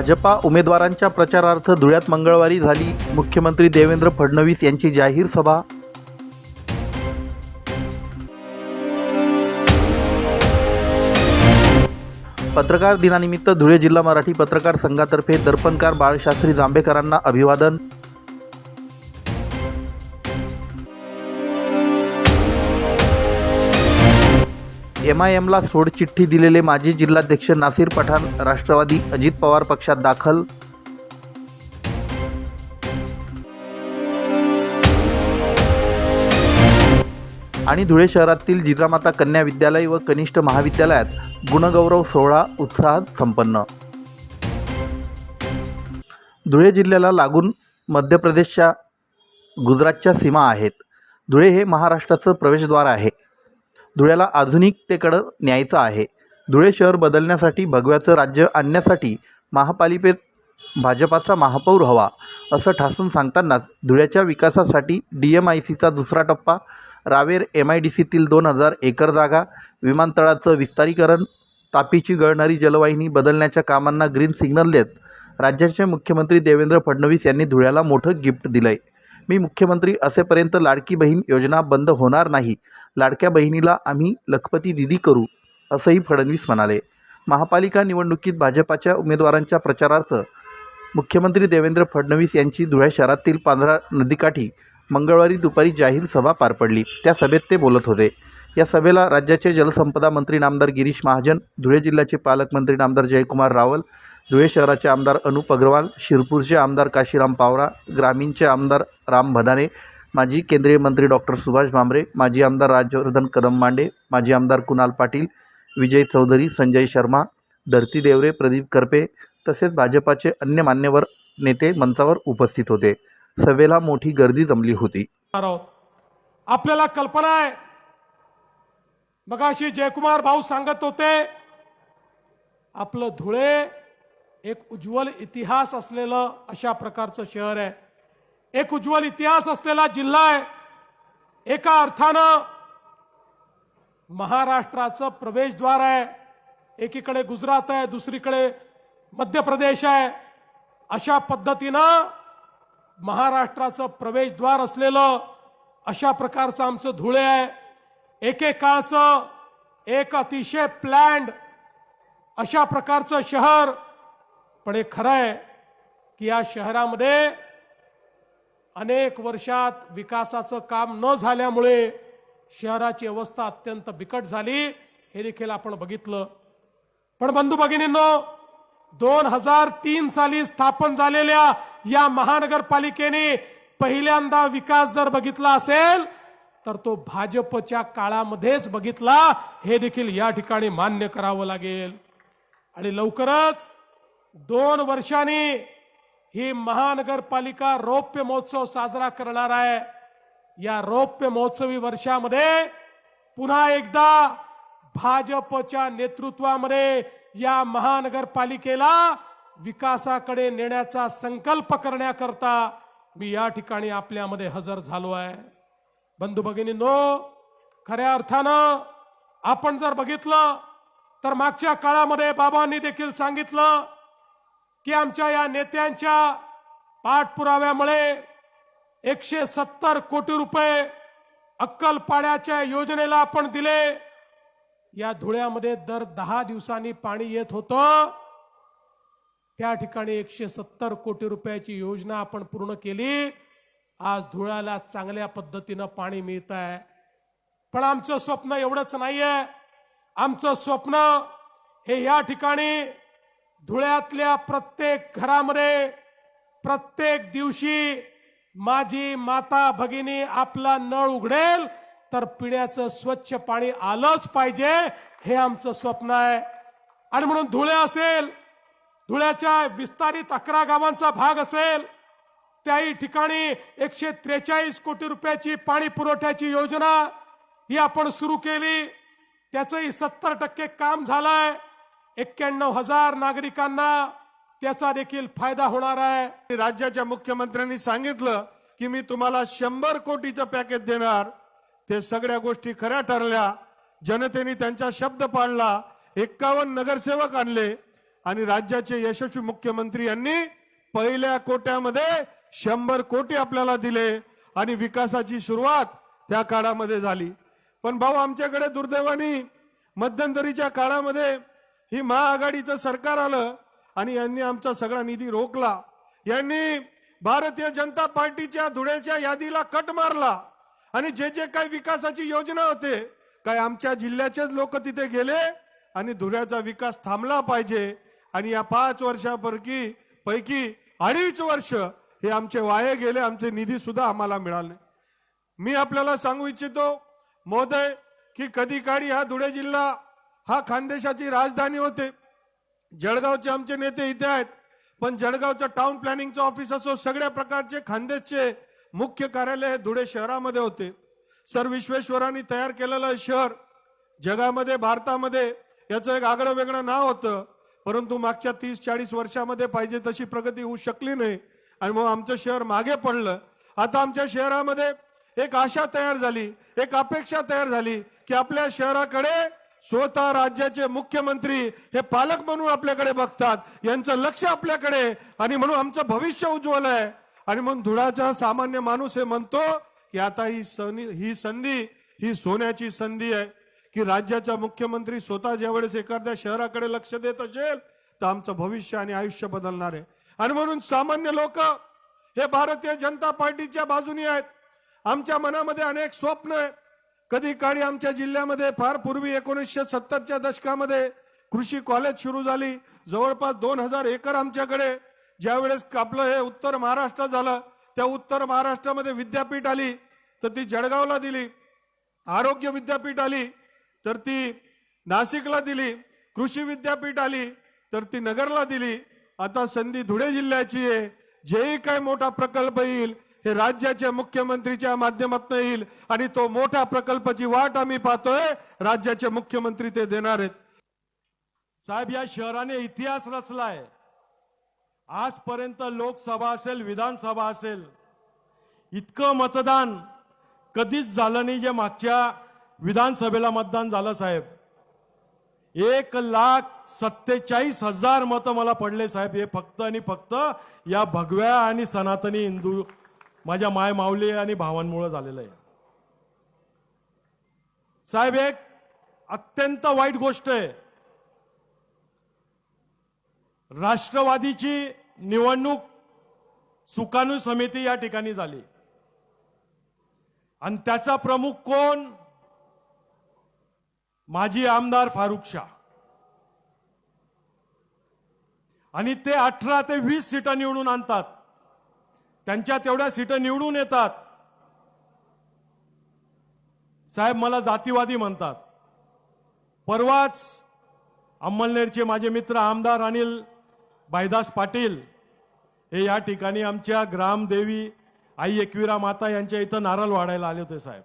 भाजपा उमेदवारांच्या प्रचारार्थ धुळ्यात मंगळवारी झाली मुख्यमंत्री देवेंद्र फडणवीस यांची जाहीर सभा. पत्रकार दिनानिमित्त धुळे जिल्हा मराठी पत्रकार संघातर्फे दर्पणकार बाळशास्त्री जांभेकरांना अभिवादन. एम आय एमला सोडचिठ्ठी दिलेले माजी जिल्हाध्यक्ष नासिर पठाण राष्ट्रवादी अजित पवार पक्षात दाखल आणि धुळे शहरातील जिजामाता कन्या विद्यालय व कनिष्ठ महाविद्यालयात गुणगौरव सोहळा उत्साहात संपन्न. धुळे जिल्ह्याला लागून मध्य प्रदेशच्या गुजरातच्या सीमा आहेत. धुळे हे महाराष्ट्राचं प्रवेशद्वार आहे. धुळ्याला आधुनिकतेकडं न्यायचं आहे. धुळे शहर बदलण्यासाठी भगव्याचं राज्य आणण्यासाठी महापालिकेत भाजपाचा महापौर हवा असं ठासून सांगतानाच धुळ्याच्या विकासासाठी डी एम आय सीचा दुसरा टप्पा रावेर एम आय डी सीतील दोन हजार एकर जागा विमानतळाचं विस्तारीकरण तापीची गळणारी जलवाहिनी बदलण्याच्या कामांना ग्रीन सिग्नल देत राज्याचे मुख्यमंत्री देवेंद्र फडणवीस यांनी धुळ्याला मोठं गिफ्ट दिलं आहे मी मुख्यमंत्री असेपर्यंत लाडकी बहीण योजना बंद होणार नाही. लाडक्या बहिणीला आम्ही लखपती दिदी करू असंही फडणवीस म्हणाले. महापालिका निवडणुकीत भाजपाच्या उमेदवारांच्या प्रचारार्थ मुख्यमंत्री देवेंद्र फडणवीस यांची धुळे शहरातील पांढरा नदीकाठी मंगळवारी दुपारी जाहीर सभा पार पडली. त्या सभेत ते बोलत होते. या सभेला राज्याचे जलसंपदा मंत्री नामदार गिरीश महाजन धुळे जिल्ह्याचे पालकमंत्री नामदार जयकुमार रावल धुळे शहराचे आमदार अनुप अग्रवाल शिरपूरचे आमदार काशीराम पावरा ग्रामीणचे आमदार राम भदाने माजी केंद्रीय मंत्री डॉक्टर सुभाष भामरे माजी आमदार राजवर्धन कदम मांडे माजी आमदार कुणाल पाटील विजय चौधरी संजय शर्मा धरती देवरे प्रदीप करपे तसेच भाजपाचे अन्य मान्यवर नेते मंचावर उपस्थित होते. सभेला मोठी गर्दी जमली होती. आपल्याला कल्पना आहे. मगाशी जयकुमार भाऊ सांगत होते आपलं धुळे एक उज्ज्वल इतिहास असलेलं अशा प्रकारचं शहर आहे. एक उज्ज्वल इतिहास असलेला जिल्हा आहे. एका अर्थानं महाराष्ट्राचं प्रवेशद्वार आहे. एकीकडे गुजरात आहे दुसरीकडे मध्य प्रदेश आहे. अशा पद्धतीनं महाराष्ट्राचं प्रवेशद्वार असलेलं अशा प्रकारचं आमचं धुळे आहे. एकेकाळचं एक अतिशय प्लॅन्ड अशा प्रकारचं शहर पण हे खरं आहे की या शहरामध्ये अनेक वर्षात विकासाचं काम न झाल्यामुळे शहराची अवस्था अत्यंत बिकट झाली हे देखील आपण बघितलं. पण बंधू भगिनींनो दोन हजार तीन साली स्थापन झालेल्या या महानगरपालिकेने पहिल्यांदा विकास जर बघितला असेल तर तो भाजपच्या काळामध्येच बघितला हे देखील या ठिकाणी मान्य करावं लागेल. आणि लवकरच दोन वर्षांनी ही महानगरपालिका रौप्य महोत्सव साजरा करणार आहे. या रौप्य महोत्सवी वर्षामध्ये पुन्हा एकदा भाजपच्या नेतृत्वामध्ये या महानगरपालिकेला विकासाकडे नेण्याचा संकल्प करण्याकरता मी या ठिकाणी आपल्यामध्ये हजर झालो आहे. बंधू भगिनींनो खऱ्या अर्थानं आपण जर बघितलं तर मागच्या काळामध्ये बाबांनी देखील सांगितलं की आमच्या या नेत्यांच्या पाठपुराव्यामुळे एकशे सत्तर कोटी रुपये अक्कलपाड्याच्या योजनेला आपण दिले. या धुळ्यामध्ये दर दहा दिवसांनी पाणी येत होतं. त्या ठिकाणी एकशे सत्तर कोटी रुपयाची योजना आपण पूर्ण केली. आज धुळ्याला चांगल्या पद्धतीनं पाणी मिळत आहे पण आमचं स्वप्न एवढंच नाहीये. आमचं स्वप्न हे या ठिकाणी धुळ्यातल्या प्रत्येक घरामध्ये प्रत्येक दिवशी माझी माता भगिनी आपला नळ उघडेल तर पिण्याचं स्वच्छ पाणी आलंच पाहिजे हे आमचं स्वप्न आहे. आणि म्हणून धुळे असेल धुळ्याच्या विस्तारित अकरा गावांचा भाग असेल त्याही ठिकाणी एकशे त्रेचाळीस कोटी रुपयाची पाणी पुरवठ्याची योजना ही आपण सुरू केली. त्याचंही सत्तर टक्के काम झालंय. एक्क्याण्णव हजार नागरिकांना त्याचा देखील फायदा होणार आहे. राज्याच्या मुख्यमंत्र्यांनी सांगितलं की मी तुम्हाला शंभर कोटीचं पॅकेज देणार. ते सगळ्या गोष्टी खऱ्या ठरल्या. जनतेने त्यांचा शब्द पाळला एक्कावन्न नगरसेवक आणले. आणि राज्याचे यशस्वी मुख्यमंत्री यांनी पहिल्या कोट्यामध्ये शंभर कोटी आपल्याला दिले. आणि विकासाची सुरुवात त्या काळामध्ये झाली. पण भाऊ आमच्याकडे दुर्दैवानी मध्यंतरीच्या काळामध्ये ही महाआघाडीचं सरकार आलं आणि यांनी आमचा सगळा निधी रोखला. यांनी भारतीय जनता पार्टीच्या धुळ्याच्या यादीला कट मारला. आणि जे जे काही विकासाची योजना होते काय आमच्या जिल्ह्याचेच लोक तिथे गेले आणि धुळ्याचा विकास थांबला पाहिजे. आणि या पाच वर्षापैकी पैकी अडीच वर्ष हे आमचे वाये गेले आमचे निधी सुद्धा आम्हाला मिळाले. मी आपल्याला सांगू इच्छितो महोदय की कधी काळी हा धुळे जिल्हा हा खानदेशाची राजधानी होते. जळगावचे आमचे नेते इथे आहेत पण जळगावचं टाउन प्लॅनिंगचं ऑफिस असो सगळ्या प्रकारचे खानदेशचे मुख्य कार्यालय हे धुळे शहरामध्ये होते. सर विश्वेश्वरांनी तयार केलेलं शहर जगामध्ये भारतामध्ये याचं एक आगळं वेगळं नाव होतं. परंतु मागच्या तीस चाळीस वर्षामध्ये पाहिजे तशी प्रगती होऊ शकली नाही आणि मग आमचं शहर मागे पडलं. आता आमच्या शहरामध्ये एक आशा तयार झाली एक अपेक्षा तयार झाली की आपल्या शहराकडे स्वतः राज्याचे मुख्यमंत्री हे पालक म्हणून आपल्याकडे बघतात. यांचं लक्ष आपल्याकडे आणि म्हणून आमचं भविष्य उज्ज्वल आहे. आणि म्हणून धुळाचा सामान्य माणूस हे म्हणतो की आता ही सनी ही संधी ही सोन्याची संधी आहे. की राज्याचा मुख्यमंत्री स्वतः ज्यावेळेस एखाद्या शहराकडे लक्ष देत असेल तर आमचं भविष्य आणि आयुष्य बदलणार आहे. आणि म्हणून सामान्य लोक हे भारतीय जनता पार्टीच्या बाजूनी आहेत. आमच्या मनामध्ये अनेक स्वप्न आहे कधी काळी आमच्या जिल्ह्यामध्ये फार पूर्वी एकोणीसशे सत्तरच्या दशकामध्ये कृषी कॉलेज सुरू झाली. जवळपास दोन हजार एकर आमच्याकडे ज्यावेळेस आपलं हे उत्तर महाराष्ट्र झालं त्या उत्तर महाराष्ट्रामध्ये विद्यापीठ आली तर ती जळगावला दिली. आरोग्य विद्यापीठ आली तर ती नाशिकला दिली. कृषी विद्यापीठ आली तर ती नगरला दिली. आता संधी धुळे जिल्ह्याची आहे. जेही काय मोठा प्रकल्प येईल हे राज्याच्या मुख्यमंत्रीच्या माध्यमातून येईल आणि तो मोठ्या प्रकल्पाची वाट आम्ही पाहतोय. राज्याचे मुख्यमंत्री ते देणार आहेत. साहेब या शहराने इतिहास रचलाय. आजपर्यंत लोकसभा असेल विधानसभा असेल इतकं मतदान कधीच झालं नाही जे मागच्या विधानसभेला मतदान झालं साहेब. एक लाख सत्तेचाळीस हजार मतं मला पडले साहेब. हे फक्त आणि फक्त या भगव्या आणि सनातनी हिंदू माझ्या माय माऊली आणि भावांमुळं झालेलं आहे. साहेब एक अत्यंत वाईट गोष्ट आहे. राष्ट्रवादीची निवडणूक सुकाणू समिती या ठिकाणी झाली. आणि त्याचा प्रमुख कोण? माजी आमदार फारुख शाह. आणि ते अठरा ते वीस सीटा निवडून आणतात. त्यांच्या तेवढ्या सीटं निवडून येतात. साहेब मला जातीवादी म्हणतात. परवाच अंमलनेरचे माझे मित्र आमदार अनिल भाईदास पाटील हे या ठिकाणी आमच्या ग्रामदेवी आई एकविरा माता यांच्या इथं नारळ वाढायला आले होते साहेब.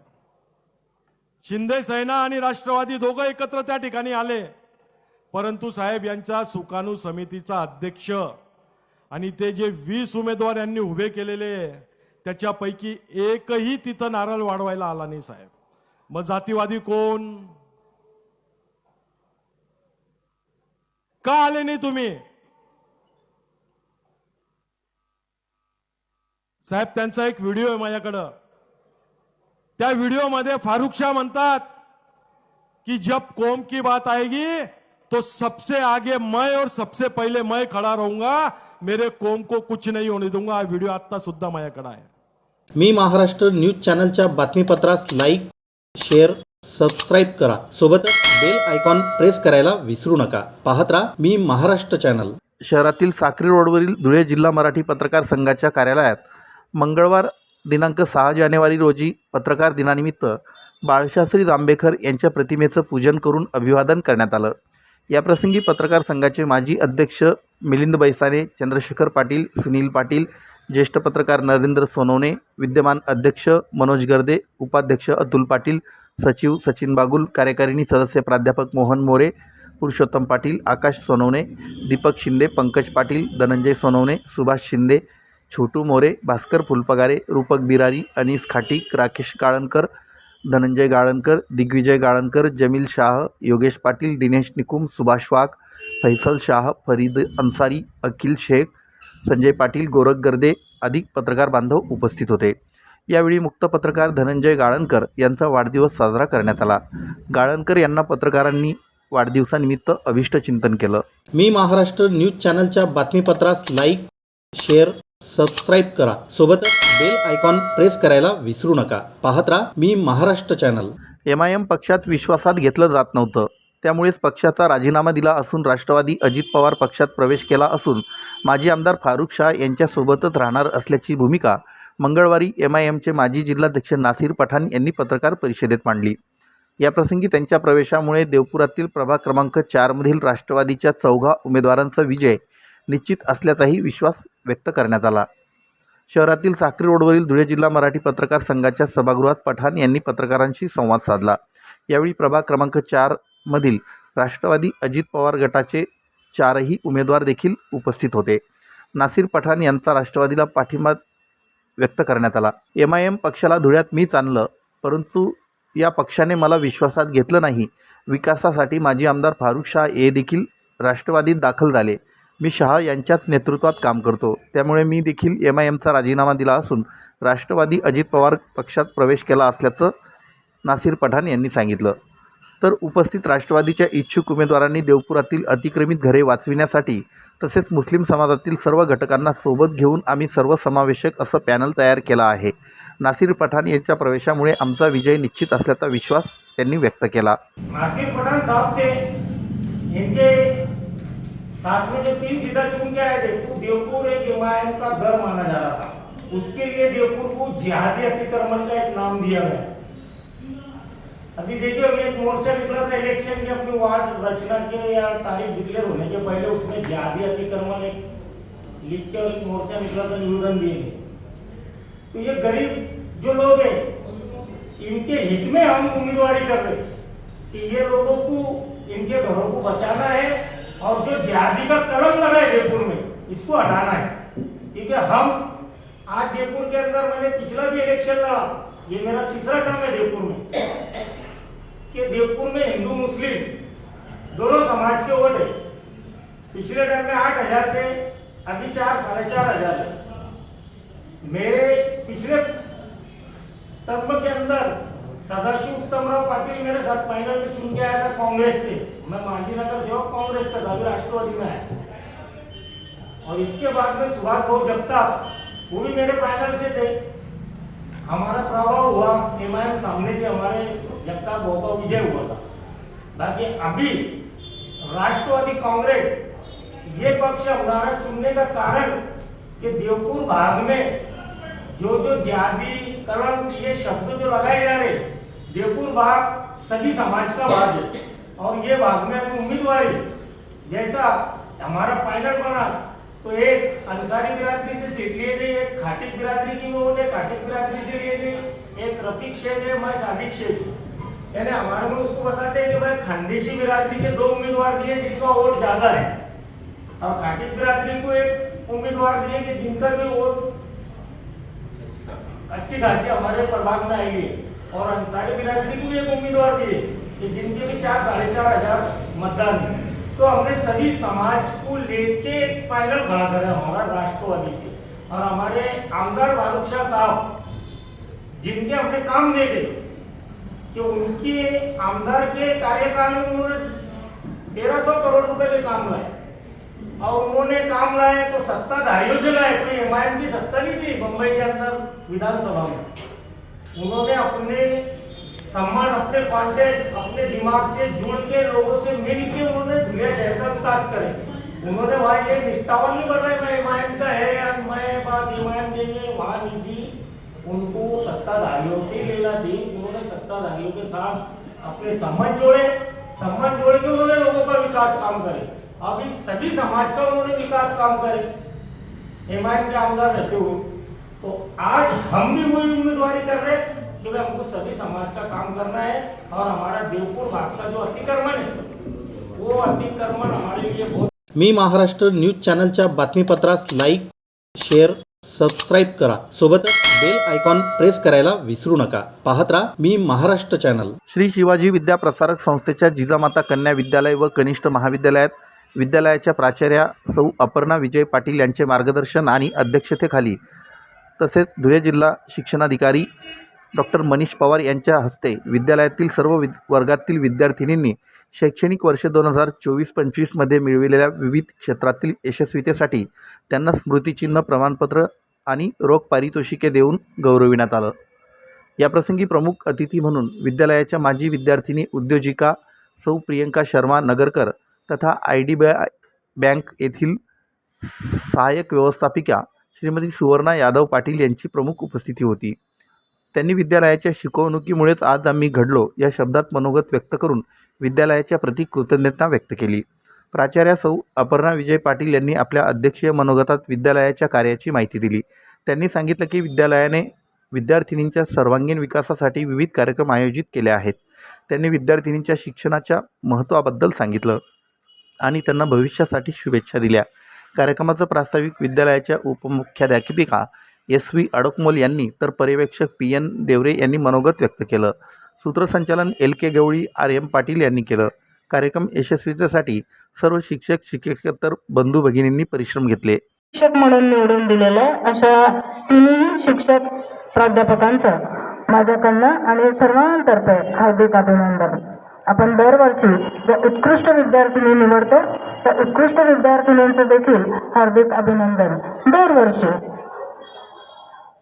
शिंदे सेना आणि राष्ट्रवादी दोघं एकत्र त्या ठिकाणी आले. परंतु साहेब यांच्या सुकाणू समितीचा अध्यक्ष आणि ते जे वीस उमेदवार यांनी उभे केलेले त्याच्यापैकी एकही तिथं नारळ वाढवायला आला नाही साहेब. मग जातीवादी कोण? का आले नाही तुम्ही? साहेब त्यांचा एक व्हिडिओ आहे माझ्याकडं. त्या व्हिडिओमध्ये फारुख शाह म्हणतात की जब कोम की बात आएगी तो सबसे आगे मैं और सबसे पहले मैं खड़ा रहूंगा। मेरे कौम को कुछ नहीं होने दूंगा। हा व्हिडिओ आता सुद्धा माझ्याकडे आहे मी महाराष्ट्र न्यूज चॅनलच्या बातमीपत्रास लाईक शेअर सबस्क्राईब करा. सोबतच बेल आयकॉन प्रेस करायला विसरू नका. पाहत राहा मी महाराष्ट्र चॅनल. शहरातील साक्री रोडवरील धुळे जिल्हा मराठी पत्रकार संघाच्या कार्यालयात मंगळवार दिनांक सहा जानेवारी रोजी पत्रकार दिनानिमित्त बाळशास्त्री जांभेकर यांच्या प्रतिमेचं पूजन करून अभिवादन करण्यात आलं. याप्रसंगी पत्रकार संघाचे माजी अध्यक्ष मिलिंद बैसाने चंद्रशेखर पाटील सुनील पाटील ज्येष्ठ पत्रकार नरेंद्र सोनवणे विद्यमान अध्यक्ष मनोज गर्दे उपाध्यक्ष अतुल पाटील सचिव सचिन बागुल कार्यकारिणी सदस्य प्राध्यापक मोहन मोरे पुरुषोत्तम पाटील आकाश सोनवणे दीपक शिंदे पंकज पाटील धनंजय सोनवणे सुभाष शिंदे छोटू मोरे भास्कर फुलपगारे रूपक बिरारी अनीस खाटीक राकेश काळणकर धनंजय गाळणकर दिग्विजय गाळणकर जमील शाह योगेश पाटील दिनेश निकुम सुभाष वाघ फैसल शाह फरीद अन्सारी अखिल शेख संजय पाटील गोरख गर्दे आदी पत्रकार बांधव उपस्थित होते. यावेळी मुक्त पत्रकार धनंजय गाळणकर यांचा वाढदिवस साजरा करण्यात आला. गाळणकर यांना पत्रकारांनी वाढदिवसानिमित्त अभिष्ट चिंतन केलं. मी महाराष्ट्र न्यूज चॅनलच्या बातमीपत्रास लाईक शेअर सबस्क्राईब करा. सोबतच बेल आयकॉन प्रेस करायला विसरू नका. पाहत राहा मी Maharashtra channel M I M पक्षात विश्वासात घेतलं जात नव्हतं. त्यामुळेच पक्षाचा राजीनामा दिला असून राष्ट्रवादी अजित पवार पक्षात प्रवेश केला असून माजी आमदार फारुख शाह यांच्यासोबतच राहणार असल्याची भूमिका मंगळवारी एम आय एमचे माजी जिल्हाध्यक्ष नासिर पठाण यांनी पत्रकार परिषदेत मांडली. याप्रसंगी त्यांच्या प्रवेशामुळे देवपुरातील प्रभाग क्रमांक चारमधील राष्ट्रवादीच्या चौघा उमेदवारांचा विजय निश्चित असल्याचाही विश्वास व्यक्त करण्यात आला. शहरातील साक्री रोडवरील धुळे जिल्हा मराठी पत्रकार संघाच्या सभागृहात पठाण यांनी पत्रकारांशी संवाद साधला. यावेळी प्रभाग क्रमांक चारमधील राष्ट्रवादी अजित पवार गटाचे चारही उमेदवार देखील उपस्थित होते. नासिर पठाण यांचा राष्ट्रवादीला पाठिंबा व्यक्त करण्यात आला. एम आय एम पक्षाला धुळ्यात मीच आणलं परंतु या पक्षाने मला विश्वासात घेतलं नाही. विकासासाठी माजी आमदार फारुख शाह हे देखील राष्ट्रवादीत दाखल झाले. मी शहा यांच्याच नेतृत्वात काम करतो. त्यामुळे मी देखील एम आय एमचा राजीनामा दिला असून राष्ट्रवादी अजित पवार पक्षात प्रवेश केला असल्याचं नासिर पठाण यांनी सांगितलं. तर उपस्थित राष्ट्रवादीच्या इच्छुक उमेदवारांनी देवपुरातील अतिक्रमित घरे वाचविण्यासाठी तसेच मुस्लिम समाजातील सर्व घटकांना सोबत घेऊन आम्ही सर्वसमावेशक असं पॅनल तयार केलं आहे. नासिर पठाण यांच्या प्रवेशामुळे आमचा विजय निश्चित असल्याचा विश्वास त्यांनी व्यक्त केला. नासिर पठाण साहेब साथ में जो तीन सीटा चुन के आए थे देवपुर एक इमाम का घर माना जा रहा था। उसके लिए देवपुर को जिहादी अतिक्रमण का एक नाम दिया गया। अभी देखिए, अभी एक मोर्चा निकला था इलेक्शन के, अपनी वार्ड रचना के या तारीख डिक्लेयर होने के पहले उसमें जिहादी अतिक्रमण एक लिख के एक मोर्चा निकला था निवेदन दिए तो ये गरीब जो लोग हैं, इनके हित में हम उम्मीदवारी कर रहे कि ये लोगों को, इनके घरों को बचाना है और जो जिहादी का कलम लगा है जयपुर में इसको हटाना है। ठीक है हम आज जयपुर के अंदर मैंने पिछला भी इलेक्शन लड़ा ये मेरा तीसरा टर्म है जयपुर में। कि देवपुर में हिंदू मुस्लिम दोनों समाज के वोट है। पिछले टाइम में आठ हजार थे अभी चार साढ़े चार हजार है। मेरे पिछले तब के अंदर सदाशिव उत्तमराव पाटिल मेरे साथ फाइनल में चुन के आया था कांग्रेस से। मैं मांझी नगर सेवक कांग्रेस का अभी राष्ट्रवादी में आया और इसके बाद में सुभाष भाऊ जगताप, वो भी मेरे पैनल से थे। हमारा प्रभाव हुआ एम आई एम सामने थे हमारे भाऊ का विजय हुआ था। बाकी अभी राष्ट्रवादी कांग्रेस, ये पक्ष हमारा चुनने का कारण कि देवपुर भाग में जो जो जाति ये शब्द जो लगाए जा रहे, देवपुर भाग सभी समाज का भाग है। और ये भाग में हम उम्मीदवारी जैसा हमारा पायलट बना तो एक अंसारी बिरादरी से सीट लिए थे, एक खाटिक बिरादरी की वोट है खाटिक बिरादरी से लिए थे, एक रफीक शेख है, मैं सादिक शेख। यानी हमारे में उसको बताते हैं कि भाई खानदेशी बिरादरी के दो उम्मीदवार दिए, जिनका वोट ज़्यादा है। और खाटिक बिरादरी को एक उम्मीदवार दिए कि जिनका भी वोट अच्छी खासी हमारे प्रभाग में आएगी। और अंसारी बिरादरी को भी एक उम्मीदवार दिए। कि जिनके भी चार साढ़े चार हजार मतदान तो हमने सभी समाज को लेके एक पैनल खड़ा करा हमारा राष्ट्रवादी से। और हमारे आमदार फारूक शाह साहब जिनके हमने काम दे देखे कि उनके आमदार के कार्यकाल में उन्होंने तेरह सौ करोड़ रुपए के काम लाए। और उन्होंने काम लाए तो सत्ताधारियों से लाए कोई एम की सत्ता नहीं थी बम्बई के अंदर विधानसभा में। उन्होंने अपने सम्मान अपने कॉन्टेक्ट अपने दिमाग से, जुड़ के, लोगों से मिल के उन्होंने धुलिया शहर का विकास करे। उन्होंने वहाँ ये निष्ठावन नहीं बताया मैं एमआईएम का है या मैं पास एमआईएम देंगे, वहाँ निधि, उनको सत्ताधारियों से लेना थी उन्होंने सत्ताधारियों के साथ अपने संबंध जोड़े। संबंध जोड़ के उन्होंने लोगों का विकास काम करे। अब अभी सभी समाज का उन्होंने विकास काम करे। एमआईएम के आमदार रहते हुए। तो आज हम भी वही उम्मीदवारी कर रहे हैं। कि भाई हमको सभी समाज का काम करना है और हमारा देवपुर भाग का जो अतिक्रमण है वो अतिक्रमण हमारे लिए बहुत मी महाराष्ट्र न्यूज चॅनलच्या बातमीपत्रास लाईक शेअर सबस्क्राईब करा. सोबतच बेल आयकॉन प्रेस करायला विसरू नका. पाहत राहा मी महाराष्ट्र चॅनल. श्री शिवाजी विद्या प्रसारक संस्थेच्या जिजामाता कन्या विद्यालय व कनिष्ठ महाविद्यालयात विद्यालयाच्या प्राचार्या सौ अपर्णा विजय पाटील यांचे मार्गदर्शन आणि अध्यक्षतेखाली तसेच धुळे जिल्हा शिक्षणाधिकारी डॉक्टर मनीष पवार यांच्या हस्ते विद्यालयातील सर्व विद वर्गातील विद्यार्थिनींनी शैक्षणिक वर्ष दोन हजार चोवीस पंचवीसमध्ये मिळविलेल्या विविध क्षेत्रातील यशस्वीतेसाठी त्यांना स्मृतिचिन्ह प्रमाणपत्र आणि रोख पारितोषिके देऊन गौरविण्यात आलं. याप्रसंगी प्रमुख अतिथी म्हणून विद्यालयाच्या माजी विद्यार्थिनी उद्योजिका सौ प्रियंका शर्मा नगरकर तथा I D B I bank येथील सहाय्यक व्यवस्थापिका श्रीमती सुवर्णा यादव पाटील यांची प्रमुख उपस्थिती होती. त्यांनी विद्यालयाच्या शिकवणुकीमुळेच आज आम्ही घडलो या शब्दात मनोगत व्यक्त करून विद्यालयाच्या प्रति कृतज्ञता व्यक्त केली. प्राचार्या सौ. अपर्णा विजय पाटील यांनी आपल्या अध्यक्षीय मनोगतात विद्यालयाच्या कार्याची माहिती दिली. त्यांनी सांगितलं की विद्यालयाने विद्यार्थिनींच्या सर्वांगीण विकासासाठी विविध कार्यक्रम आयोजित केले आहेत. त्यांनी विद्यार्थिनींच्या शिक्षणाच्या महत्त्वाबद्दल सांगितलं आणि त्यांना भविष्यासाठी शुभेच्छा दिल्या. कार्यक्रमाचं प्रास्ताविक विद्यालयाच्या उपमुख्याध्यापिका एस व्ही अडकमोल यांनी तर पर्यवेक्षक पी एन देवरे यांनी मनोगत व्यक्त केलं. सूत्रसंचालन L K Gawali R M Patil यांनी केलं. कार्यक्रम यशस्वीच्यासाठी सर्व शिक्षक शिक्षकेतर बंधू भगिनींनी परिश्रम घेतले. शिक्षक म्हणून निवडून दिलेल्या अशा तिन्ही शिक्षक प्राध्यापकांचं माझ्याकडनं आणि सर्वांतर्फे हार्दिक अभिनंदन. आपण दरवर्षी ज्या उत्कृष्ट विद्यार्थिनी निवडतो त्या उत्कृष्ट विद्यार्थिनींचं देखील हार्दिक अभिनंदन. दरवर्षी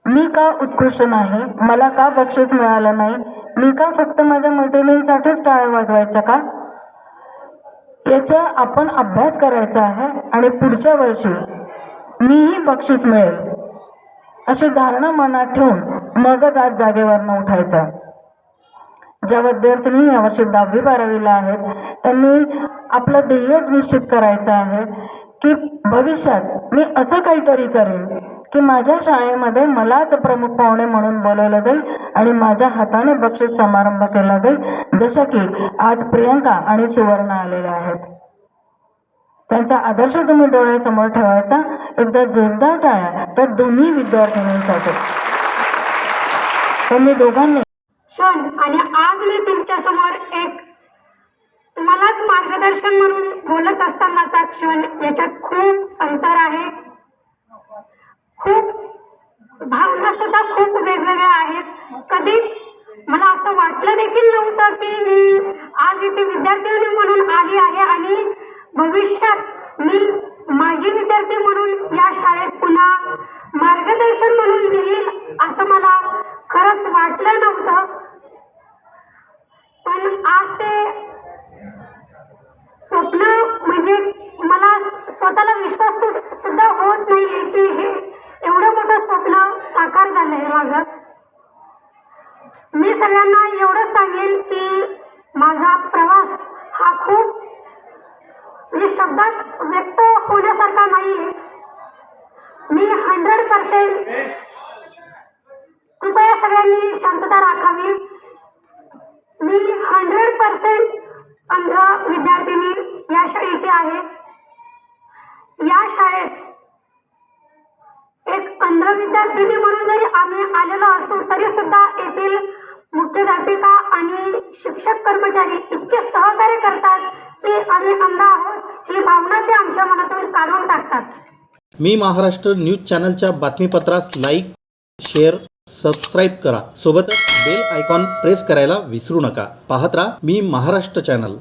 मी का उत्कृष्ट नाही? मला का बक्षीस मिळालं नाही? मी का फक्त माझ्या मैत्रिणींसाठीच टाळ्या वाजवायच्या का? याचा आपण अभ्यास करायचा आहे आणि पुढच्या वर्षी मीही बक्षीस मिळेल अशी धारणा मनात ठेवून मगच आज जागेवरनं उठायचं. ज्या विद्यार्थिनी यावर्षी दहावी बारावीला आहेत त्यांनी आपलं ध्येय निश्चित करायचं आहे की भविष्यात मी असं काहीतरी करेन. की माझ्या शाळेमध्ये मलाच प्रमुख पाहुणे म्हणून बोलवलं जाईल आणि माझ्या हाताने बक्षीस समारंभ केला जाईल. जशा की आज प्रियंका आणि सुवर्ण आलेल्या आहेत. त्यांचा आदर्श तुम्ही डोळ्यासमोर ठेवायचा. एकदा जोरदार टाळ्या तर दोन्ही विद्यार्थिनींसाठी. त्यांनी दोघांनी क्षण आणि आज मी तुमच्यासमोर एक तुम्हालाच मार्गदर्शन म्हणून बोलत असतानाचा क्षण याच्यात खूप अंतर आहे. खूप भावना सुद्धा खूप वेगवेगळ्या आहेत. कधीच मला असं वाटलं देखील नव्हतं की मी आज इथे विद्यार्थिनी म्हणून आली आहे आणि भविष्यात मी माझी विद्यार्थी म्हणून या शाळेत पुन्हा मार्गदर्शन म्हणून येईल असं मला खरंच वाटलं नव्हतं. पण आज ते स्वप्न म्हणजे मला स्वतःला विश्वास सुद्धा होत नाहीये की हे एवढं मोठं स्वप्न साकार झालंय माझं. मी सगळ्यांना एवढं सांगेन की माझा प्रवास हा खूप म्हणजे शब्दात व्यक्त होण्यासारखा नाहीये मी हंड्रेड पर्सेंट कृपया सगळ्यांनी शांतता राखावी. मी हंड्रेड पर्सेंट अंध विद्यार्थिनी या या शाळेत एक अंध विद्यार्थिनी म्हणून जरी आम्ही आलेलो असू तरी सुद्धा येथील मुख्याध्यापिका आणि शिक्षक कर्मचारी इतके सहकार्य करतात की आम्ही अंध आहोत ही भावना ते आमच्या मनातून काढून टाकतात. मी महाराष्ट्र न्यूज चॅनलच्या बातमीपत्रास लाईक शेअर सबस्क्राईब करा. सोबतच बेल आयकॉन प्रेस करायला विसरू नका. पाहत राहा मी महाराष्ट्र चॅनल.